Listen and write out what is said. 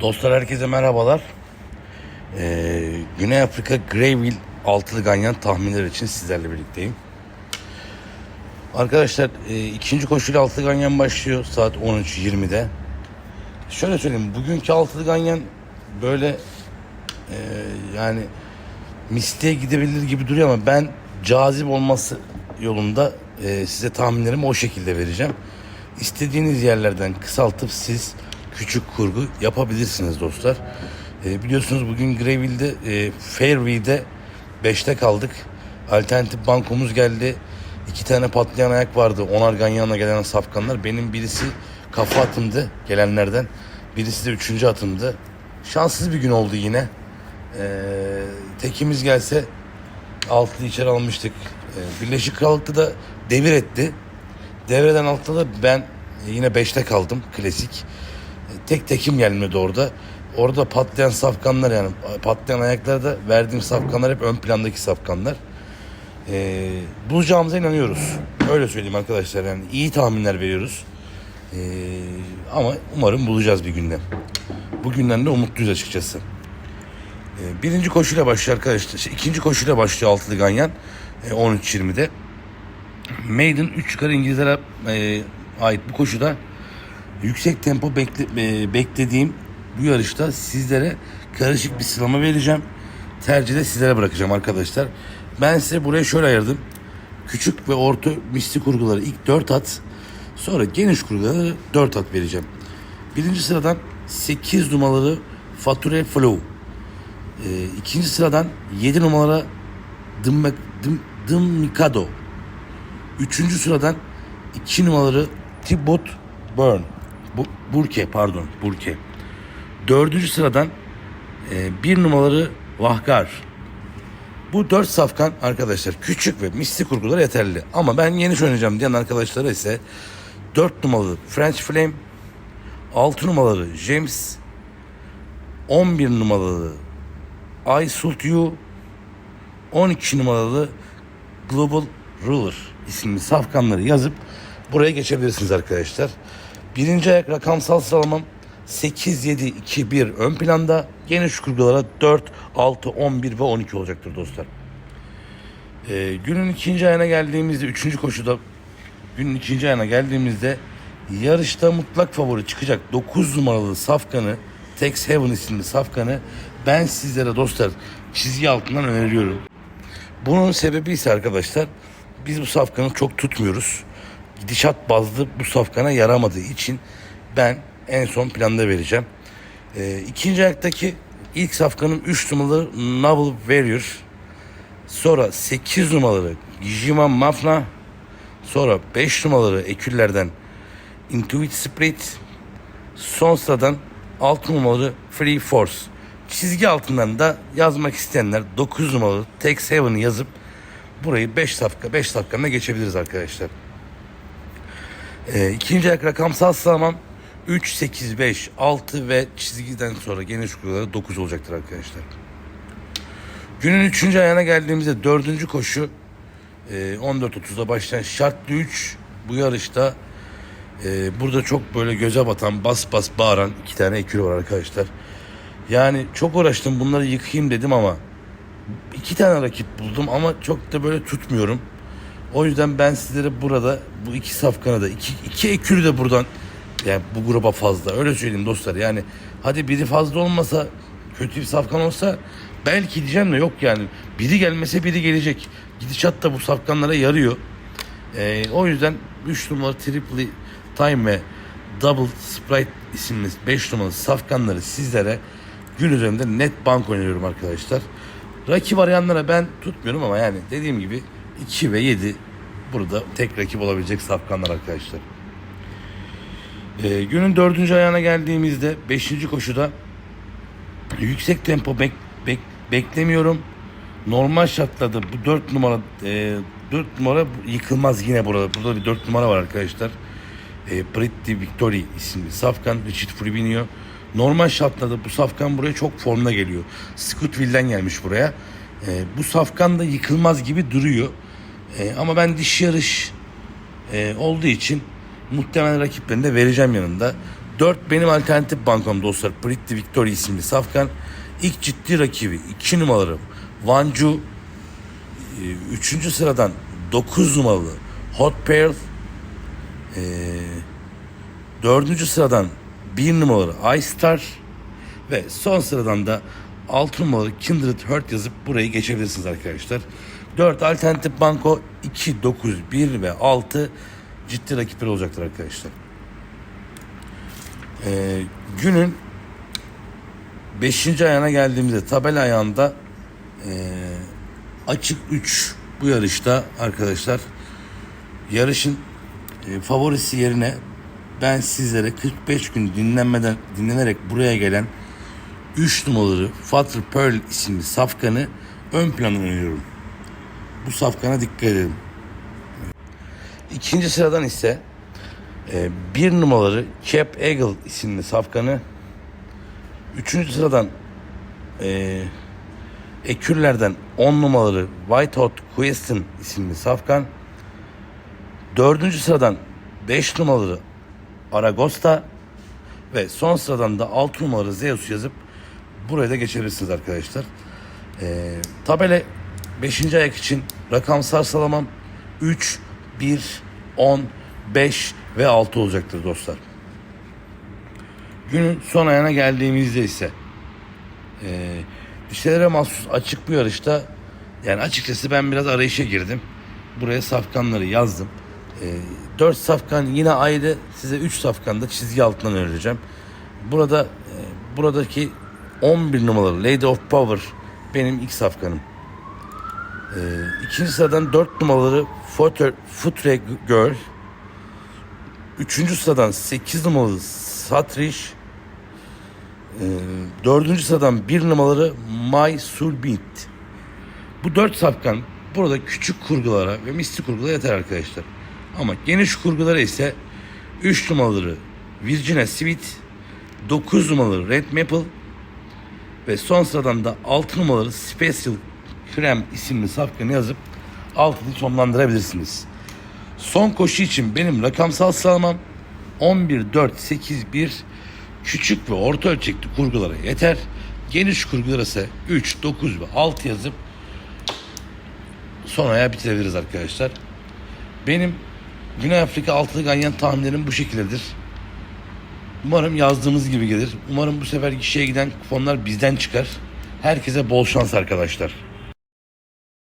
Dostlar herkese merhabalar. Ee, Güney Afrika Greyville altılı ganyan tahminleri için sizlerle birlikteyim. Arkadaşlar e, ikinci koşuyla altılı ganyan başlıyor saat 13.20'de. Şöyle söyleyeyim bugünkü altılı ganyan böyle e, yani misliğe gidebilir gibi duruyor ama ben cazip olması yolunda e, size tahminlerimi o şekilde vereceğim. İstediğiniz yerlerden kısaltıp siz küçük kurgu yapabilirsiniz dostlar. E, biliyorsunuz bugün Greyville'de e, Fairview'de 5'te kaldık. Alternatif bankomuz geldi. İki tane patlayan ayak vardı. Onar Ganyan'la gelen safkanlar. Benim birisi kafa atımdı gelenlerden. Birisi de üçüncü atımdı. Şanssız bir gün oldu yine. Ee, tekimiz gelse altılı içeri almıştık. Ee, Birleşik Krallık'ta da devir etti. Devreden altta da ben yine 5'te kaldım klasik. Tek tekim gelmedi orada. Orada patlayan safkanlar yani patlayan ayaklarda verdiğim safkanlar hep ön plandaki safkanlar. Ee, bulacağımıza inanıyoruz. Öyle söyleyeyim arkadaşlar yani iyi tahminler veriyoruz. Ee, ama umarım bulacağız bir günden. Bugünden de umutluyuz açıkçası. Ee, birinci koşuyla başlıyor arkadaşlar. Şey, ikinci koşuyla başlıyor altılı ganyan. Ee, 13.20'de. Maiden 3 yukarı İngilizlere e, ait bu koşuda yüksek tempo bekle, e, beklediğim bu yarışta sizlere karışık bir sıralama vereceğim. Tercih de sizlere bırakacağım arkadaşlar. Ben size buraya şöyle ayırdım. Küçük ve orta misli kurguları ilk 4 at. Sonra geniş kurguları 4 at vereceğim. Birinci sıradan 8 numaralı Fature Flow. Ee, ikinci sıradan 7 numara Dım, Dım, Dım Mikado. Üçüncü sıradan 2 numaralı Tibot Burn. Bu, Burke pardon Burke. Dördüncü sıradan e, bir numaralı Vahgar. Bu dört safkan arkadaşlar küçük ve misli kurgular yeterli. Ama ben yeni oynayacağım diyen arkadaşlara ise 4 numaralı French Flame, 6 numaralı James, 11 numaralı I Sult You, 12 numaralı Global Ruler isimli safkanları yazıp buraya geçebilirsiniz arkadaşlar. Birinci ayak rakamsal sıralamam 8, 7, 2, 1 ön planda. Geniş kurgulara 4, 6, 11 ve 12 olacaktır dostlar. Ee, günün ikinci ayına geldiğimizde, üçüncü koşuda günün ikinci ayına geldiğimizde yarışta mutlak favori çıkacak 9 numaralı safkanı Tex Heaven isimli safkanı ben sizlere dostlar çizgi altından öneriyorum. Bunun sebebi ise arkadaşlar biz bu safkanı çok tutmuyoruz. Gidişat bazlı bu safkana yaramadığı için ben en son planda vereceğim. Ee, ikinci ayaktaki ilk safkanın 3 numaralı Novel Warrior. Sonra 8 numaralı Jima Mafna. Sonra 5 numaralı eküllerden Intuit Spirit. Son sıradan 6 numaralı Free Force. Çizgi altından da yazmak isteyenler 9 numaralı Tex Heaven'ı yazıp burayı 5 safka 5 safkanına geçebiliriz arkadaşlar. Ee, ikinci ayak rakamsal sıralamam 3, 8, 5, 6 ve çizgiden sonra geniş kurguları 9 olacaktır arkadaşlar. Günün 3. ayağına geldiğimizde 4. koşu e, 14.30'da başlayan şartlı 3 bu yarışta e, burada çok böyle göze batan bas bas bağıran iki tane ekürü var arkadaşlar. Yani çok uğraştım bunları yıkayayım dedim ama iki tane rakip buldum ama çok da böyle tutmuyorum. O yüzden ben sizlere burada bu iki safkanı da iki, iki ekürü de buradan yani bu gruba fazla öyle söyleyeyim dostlar. Yani hadi biri fazla olmasa kötü bir safkan olsa belki diyeceğim de yok yani. Biri gelmese biri gelecek. Gidişat da bu safkanlara yarıyor. Ee, o yüzden 3 numaralı triple time ve double sprite isimli 5 numaralı safkanları sizlere gün üzerinde net bank öneriyorum arkadaşlar. Rakip arayanlara ben tutmuyorum ama yani dediğim gibi 2 ve 7 burada tek rakip olabilecek safkanlar arkadaşlar. Ee, günün dördüncü ayağına geldiğimizde beşinci koşuda yüksek tempo bek, bek, beklemiyorum. Normal şartlarda bu dört numara e, dört numara yıkılmaz yine burada. Burada bir dört numara var arkadaşlar. E, Pretty Victory isimli Safkan Richard Fribinho. Normal şartlarda bu Safkan buraya çok formda geliyor. Scottville'den gelmiş buraya. E, bu Safkan da yıkılmaz gibi duruyor. E, ama ben diş yarış e, olduğu için muhtemelen rakiplerini de vereceğim yanında. 4 benim alternatif bankom dostlar. Pretty Victory isimli safkan. İlk ciddi rakibi 2 numaralı Vanju. 3. sıradan 9 numaralı Hot Pearl. Ee, 4. sıradan 1 numaralı Ice Star. Ve son sıradan da 6 numaralı Kindred Heart yazıp burayı geçebilirsiniz arkadaşlar. 4 alternatif banko 2, 9, 1 ve 6 ciddi rakipler olacaktır arkadaşlar. Ee, günün 5. ayağına geldiğimizde tabela ayağında ee, açık 3 bu yarışta arkadaşlar yarışın e, favorisi yerine ben sizlere 45 gün dinlenmeden dinlenerek buraya gelen 3 numaralı Father Pearl isimli safkanı ön plana öneriyorum. Bu safkana dikkat edin. İkinci sıradan ise e, bir numaralı Cap Eagle isimli safkanı üçüncü sıradan e, Ekürlerden 10 numaralı White Hot Question isimli safkan dördüncü sıradan 5 numaralı Aragosta ve son sıradan da 6 numaralı Zeus yazıp buraya da geçebilirsiniz arkadaşlar. Ee, tabela 5. ayak için rakamsal sıralamam 3, 1, 10, 5 ve 6 olacaktır dostlar. Günün son ayağına geldiğimizde ise e, dişlere mahsus açık bir yarışta yani açıkçası ben biraz arayışa girdim. Buraya safkanları yazdım. E, 4 safkan yine ayrı size 3 safkan da çizgi altından önereceğim. Burada e, buradaki 11 numaralı Lady of Power benim ilk safkanım. E, ikinci sıradan 4 numaralı Footre, Footre Girl. Üçüncü sıradan 8 numaralı Satrish. Ee, dördüncü sıradan bir numaralı My Sulbit. Bu dört safkan burada küçük kurgulara ve mistik kurgulara yeter arkadaşlar. Ama geniş kurgulara ise 3 numaralı Virginia Sweet, 9 numaralı Red Maple ve son sıradan da 6 numaralı Special Krem isimli safkanı yazıp altını sonlandırabilirsiniz. Son koşu için benim rakamsal sıralamam 11, 4, 8, 1 küçük ve orta ölçekli kurgulara yeter. Geniş kurgulara ise 3, 9 ve 6 yazıp son ayağı bitirebiliriz arkadaşlar. Benim Güney Afrika altılı ganyan tahminlerim bu şekildedir. Umarım yazdığımız gibi gelir. Umarım bu sefer kişiye giden kuponlar bizden çıkar. Herkese bol şans arkadaşlar.